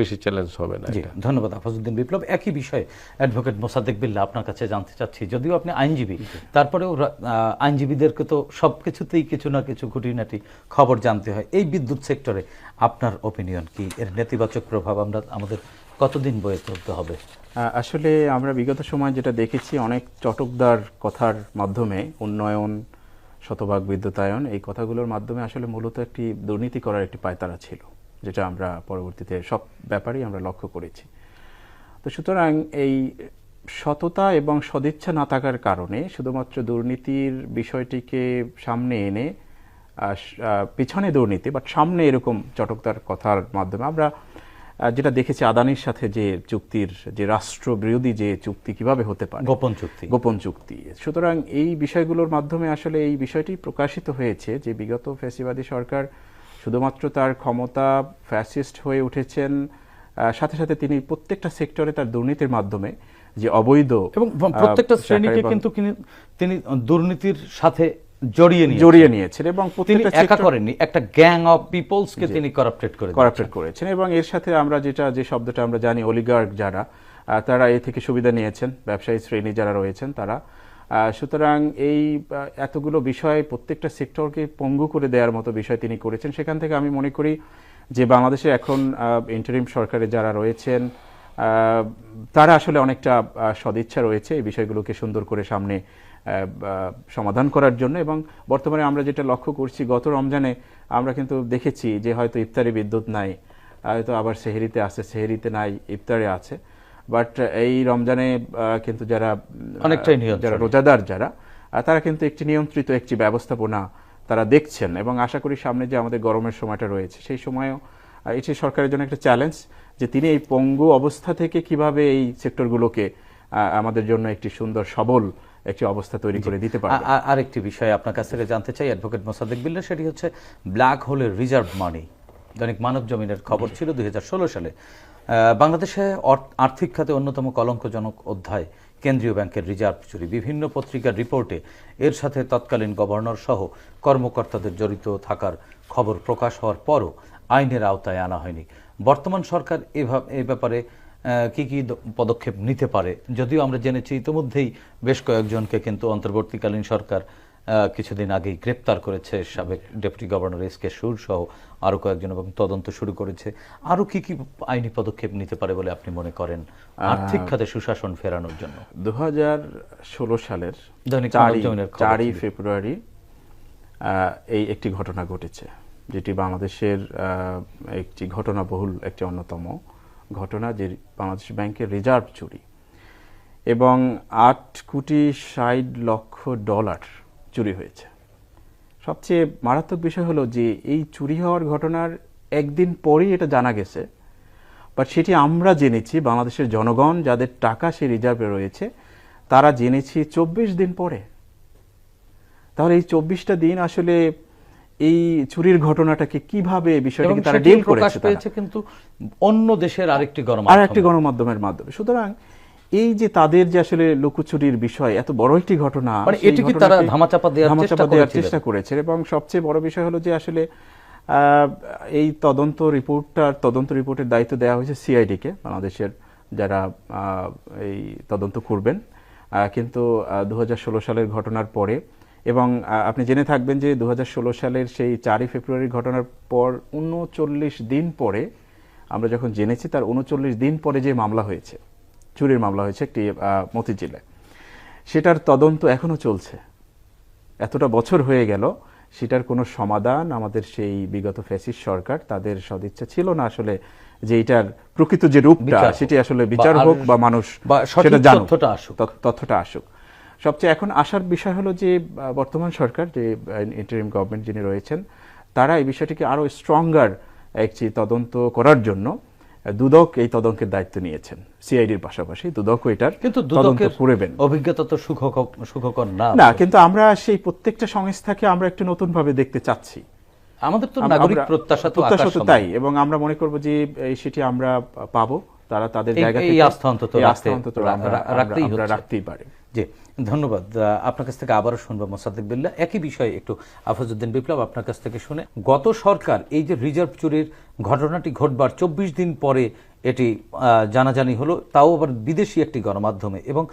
বেশি চ্যালেঞ্জ হবে না ধন্যবাদ আফাজউদ্দিন বিপ্লব। একই বিষয়ে অ্যাডভোকেট মোসাদ্দেক বিল্লা আপনার কাছে জানতে চাচ্ছি। যদিও আপনি আইনজীবী তারপরেও আইনজীবীদেরকে তো সব কিছুতেই কিছু না কিছু খুঁটিনাটি খবর জানতে হয়। এই বিদ্যুৎ সেক্টরে আপনার ওপিনিয়ন কি? এর নেতিবাচক প্রভাব আমরা আমাদের কতদিন বয়ে চলতে হবে? আসলে আমরা বিগত সময় যেটা দেখেছি অনেক চটকদার কথার মাধ্যমে উন্নয়ন শতভাগ বিদ্যুতায়ন এই কথাগুলোর মাধ্যমে আসলে মূলত একটি দুর্নীতি করার একটি পায়তারা ছিল। যেটা আমরা পরবর্তীতে সব ব্যাপারেই আমরা লক্ষ্য করেছি। তো সুতরাং এই সততা এবং সদিচ্ছা না থাকার কারণে শুধুমাত্র দুর্নীতির বিষয়টিকে সামনে এনে পিছনে দুর্নীতি বাট সামনে এরকম চটকদার কথার মাধ্যমে আমরা যেটা দেখেছি আদানির সাথে যে চুক্তির যে রাষ্ট্র বিরোধী যে চুক্তি কীভাবে হতে পারে। গোপন চুক্তি। গোপন চুক্তি। সুতরাং এই বিষয়গুলোর মাধ্যমে আসলে এই বিষয়টি প্রকাশিত হয়েছে যে বিগত ফ্যাসিবাদী সরকার শুধুমাত্র তার ক্ষমতা ফ্যাসিস্ট হয়ে উঠেছেন সাথে সাথে তিনি প্রত্যেকটা সেক্টরে তার দুর্নীতির মাধ্যমে যে অবৈধ এবং প্রত্যেকটা শ্রেণীকে কিন্তু তিনি দুর্নীতির সাথে জড়িয়ে নিয়ে জড়িয়ে নিয়েছেন এবং তিনি একা করেননি একটা গ্যাং অফ পিপলসকে তিনি করাপ্টেড করে করাপ্টেড করেছেন এবং এর সাথে আমরা যেটা যে শব্দটা আমরা জানি অলিগার্ক যারা তারা এ থেকে সুবিধা নিয়েছেন ব্যবসায়ী শ্রেণি যারা রয়েছেন তারা সুতরাং এই এতগুলো বিষয় প্রত্যেকটা সেক্টরকে পঙ্গু করে দেওয়ার মতো বিষয় তিনি করেছেন। সেখান থেকে আমি মনে করি যে বাংলাদেশে এখন ইন্টারিম সরকারে যারা রয়েছেন তারা আসলে অনেকটা সদিচ্ছা রয়েছে এই বিষয়গুলোকে সুন্দর করে সামনে সমাধান করার জন্য এবং বর্তমানে আমরা যেটা লক্ষ্য করছি, গত রমজানে আমরা কিন্তু দেখেছি যে হয়তো ইফতারি বিদ্যুৎ নাই, হয়তো আবার সেহেরিতে আছে, সেহেরিতে নাই, ইফতারে আছে। বাট এই রমজানে কিন্তু যারা অনেকটাই নিয়ন্ত্রণে। যারা রোজাদার যারা তারা কিন্তু একটি নিয়ন্ত্রিত একটি ব্যবস্থাপনা তারা দেখছেন এবং আশা করি সামনে যে আমাদের গরমের সময়টা রয়েছে সেই সময়ও এটি সরকারের জন্য একটা চ্যালেঞ্জ যে তিনি এই পঙ্গু অবস্থা থেকে কীভাবে এই সেক্টরগুলোকে আমাদের জন্য একটি সুন্দর সবল একটি অবস্থা তৈরি করে দিতে পারে আ- আ- আরেকটি বিষয় আপনার কাছ থেকে জানতে চাই অ্যাডভোকেট মোসাদ্দেক বিল্লা সেটি হচ্ছে ব্ল্যাক হোলের রিজার্ভ মানি। দৈনিক মানব জমিনের খবর ছিল দুই হাজার ষোলো সালে। বাংলাদেশে আর্থিক খাতে অন্যতম কলঙ্কজনক অধ্যায়, কেন্দ্রীয় ব্যাংকের রিজার্ভ চুরি। বিভিন্ন পত্রিকার রিপোর্টে এর সাথে তৎকালীন গভর্নর সহ কর্মকর্তাদের জড়িত থাকার খবর প্রকাশ হওয়ার পরও আইনের আওতায় আনা হয়নি। বর্তমান সরকার এভাবে এ ব্যাপারে কি কি পদক্ষেপ নিতে পারে, যদিও আমরা জেনেছি ইতিমধ্যেই বেশ কয়েকজনকে কিন্তু অন্তর্বর্তীকালীন সরকার কিছুদিন আগেই গ্রেপ্তার করেছে সাবেক ডেপুটি গভর্নর এস কে সুর সহ আরও কয়েকজন এবং তদন্ত শুরু করেছে। আরও কি কি আইনি পদক্ষেপ নিতে পারে বলে আপনি মনে করেন আর্থিক খাতে সুশাসন ফেরানোর জন্য? দু সালের চারই। ফেব্রুয়ারি এই একটি ঘটনা ঘটেছে যেটি বাংলাদেশের আহ, একটি ঘটনাবহুল একটি অন্যতম ঘটনা যে বাংলাদেশ ব্যাংকের রিজার্ভ চুরি। এবং আট কোটি ষাট লক্ষ ডলার চুরি হয়েছে। সবচেয়ে মারাত্মক বিষয় হলো যে এই চুরি হওয়ার ঘটনার একদিন পরেই এটা জানা গেছে বাট সেটি আমরা জেনেছি বাংলাদেশের জনগণ যাদের টাকা সে রিজার্ভে রয়েছে তারা জেনেছি চব্বিশ দিন পরে। তাহলে এই চব্বিশটা দিন আসলে এই চুরির ঘটনাটাকে কীভাবে বিষয়টাকে তারা ডিল করেছে কিন্তু অন্য দেশের আরেকটি আর গণমাধ্যমে। একটি গণমাধ্যমের মাধ্যমে। সুতরাং এই যে তাদের যে আসলে লুকোচুরির বিষয় এত বড় একটি ঘটনা মানে এটি কি তারা ধামাচাপা দেওয়ার চেষ্টা করেছে এবং সবচেয়ে বড় বিষয় হলো যে আসলে এই তদন্ত রিপোর্টটার তদন্ত রিপোর্টের দায়িত্ব দেওয়া হয়েছে সিআইডি কে বাংলাদেশের যারা এই তদন্ত করবেন। আহ, কিন্তু দু হাজার ষোলো সালের ঘটনার পরে এবং আপনি জেনে থাকবেন যে দু হাজার ষোলো সালের সেই চারই ফেব্রুয়ারি ঘটনার পর উনচল্লিশ দিন পরে আমরা যখন জেনেছি তার উনচল্লিশ দিন পরে যে মামলা হয়েছে। চুরির মামলা হয়েছে একটি মতিঝিলে। সেটার তদন্ত এখনও চলছে। এতটা বছর হয়ে গেল সেটার কোনো সমাধান আমাদের সেই বিগত ফ্যাসিস্ট সরকার তাদের সদিচ্ছা ছিল না। আসলে যে এটার প্রকৃত যে রূপটা সেটি আসলে বিচার হোক বা মানুষ বা সেটা জানুক। তথ্যটা আসুক। তথ্যটা আসুক। সবচেয়ে এখন আসার বিষয় হলো যে বর্তমান সরকার যে ইন্টারিম গভর্নমেন্ট যিনি রয়েছেন তারা এই বিষয়টিকে আরও স্ট্রঙ্গার একটি তদন্ত করার জন্য দুদক এই তদন্তের দায়িত্ব নিয়েছেন। সিআইডির পাশাপাশি দুদকও এটার কিন্তু দুদকের করবেন অভিজ্ঞতা তো সুখকর সুখকর না। না কিন্তু আমরা সেই প্রত্যেকটা সংস্থাকে আমরা একটু নতুন ভাবে দেখতে চাচ্ছি। আমাদের তো নাগরিক প্রত্যাশা তো তাই এবং আমরা মনে করব যে এই সেটি আমরা পাবো। তারা তাদের জায়গা থেকে আস্থা অন্তত আস্থা অন্তত রাখতেই। রাখতেই পারে। জি ধন্যবাদ। আপনার কাছ থেকে আবারও শুনব মোসাদ্দেক বিল্লাহ। একই বিষয়ে একটু আফাজউদ্দিন বিপ্লব আপনার কাছ থেকে শুনে। গত সরকার এই যে রিজার্ভ চুরির ঘটনাটি ঘটবার চব্বিশ দিন পরে এটি আহ, জানাজানি হলো তাও আবার বিদেশি একটি গণমাধ্যমে এবং